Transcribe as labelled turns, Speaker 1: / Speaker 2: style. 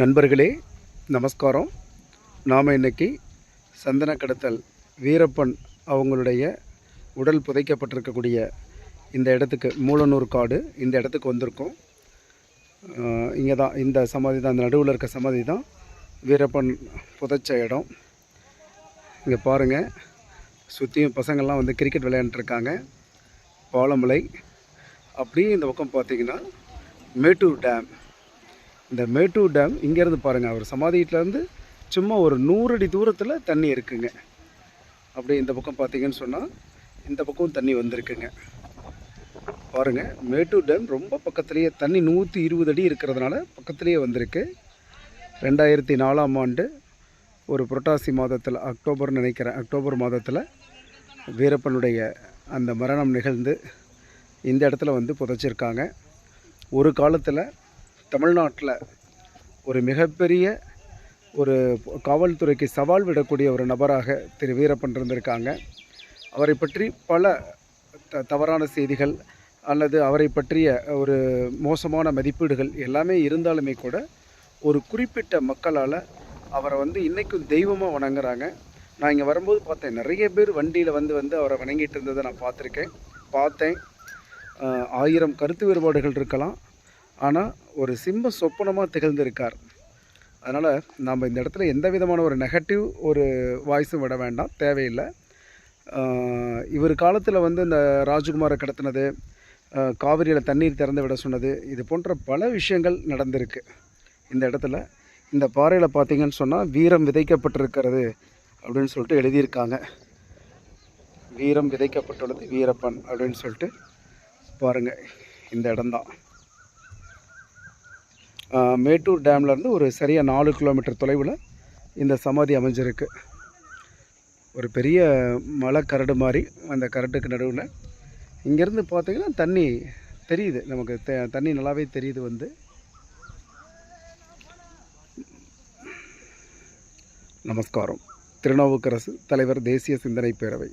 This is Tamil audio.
Speaker 1: நண்பர்களே நமஸ்காரம். நாம் இன்னைக்கு சந்தன கடத்தல் வீரப்பன் அவங்களுடைய உடல் புதைக்கப்பட்டிருக்கக்கூடிய இந்த இடத்துக்கு மூலனூர் காடு இந்த இடத்துக்கு வந்திருக்கோம். இங்கே தான் இந்த சமாதி தான் இந்த நடுவில் இருக்க சமாதி தான் வீரப்பன் புதைச்ச இடம். இங்கே பாருங்கள் சுற்றியும் பசங்கள்லாம் வந்து கிரிக்கெட் விளையாண்டுருக்காங்க பாலமலை அப்படியே இந்த பக்கம் பார்த்தீங்கன்னா மேட்டூர் டேம் இந்த மேட்டூர் டேம் இங்கேருந்து பாருங்கள் அவர் சமாதியிலேருந்து சும்மா ஒரு நூறு அடி தூரத்தில் தண்ணி இருக்குங்க. அப்படியே இந்த பக்கம் பார்த்தீங்கன்னு சொன்னால் இந்த பக்கம் தண்ணி வந்திருக்குங்க. பாருங்கள் மேட்டூர் டேம் ரொம்ப பக்கத்துலேயே தண்ணி நூற்றி இருபது அடி இருக்கிறதுனால பக்கத்துலேயே வந்திருக்கு. ரெண்டாயிரத்தி நாலாம் ஆண்டு ஒரு புரட்டாசி மாதத்தில் அக்டோபர் நினைக்கிறேன் அக்டோபர் மாதத்தில் வீரப்பனுடைய அந்த மரணம் நிகழ்ந்து இந்த இடத்துல வந்து புதைச்சிருக்காங்க. ஒரு காலத்தில் தமிழ்நாட்டில் ஒரு மிகப்பெரிய ஒரு காவல்துறைக்கு சவால் விடக்கூடிய ஒரு நபராக திரு வீரப்பன் இருந்திருக்காங்க. அவரை பற்றி பல த தவறான செய்திகள் அல்லது அவரை பற்றிய ஒரு மோசமான மதிப்பீடுகள் எல்லாமே இருந்தாலுமே கூட ஒரு குறிப்பிட்ட மக்களால் அவரை வந்து இன்றைக்கும் தெய்வமாக வணங்குறாங்க. நான் இங்கே வரும்போது பார்த்தேன். நிறைய பேர் வண்டியில் வந்து வந்து அவரை வணங்கிட்டு இருந்ததை நான் பார்த்துருக்கேன். பார்த்தேன். ஆயிரம் கருத்து வேறுபாடுகள் இருக்கலாம். ஆனால் ஒரு சிம்ம சொப்பனமாக திகழ்ந்திருக்கார். அதனால் நாம் இந்த இடத்துல எந்த விதமான ஒரு நெகட்டிவ் ஒரு வாய்ஸும் விட வேண்டாம். தேவையில்லை. இவர் காலத்தில் வந்து இந்த ராஜகுமாரை கடத்தினது காவிரியில் தண்ணீர் திறந்து விட சொன்னது இது போன்ற பல விஷயங்கள் நடந்திருக்கு. இந்த இடத்துல இந்த பாறையில் பார்த்தீங்கன்னு சொன்னால் வீரம் விதைக்கப்பட்டிருக்கிறது அப்படின்னு சொல்லிட்டு எழுதியிருக்காங்க. வீரம் விதைக்கப்பட்டுள்ளது வீரப்பன் அப்படின்னு சொல்லிட்டு பாருங்கள் இந்த இடம்தான். மேட்டூர் டேம்லேருந்து ஒரு சரியாக நாலு கிலோமீட்டர் தொலைவில் இந்த சமாதி அமைஞ்சிருக்கு. ஒரு பெரிய மலை கரடு மாதிரி அந்த கரட்டுக்கு நடுவில். இங்கேருந்து பார்த்திங்கன்னா தண்ணி தெரியுது. நமக்கு த தண்ணி நல்லாவே தெரியுது வந்து. நமஸ்காரம். திருநாவுக்கரசு தலைவர் தேசிய சிந்தனை பேரவை.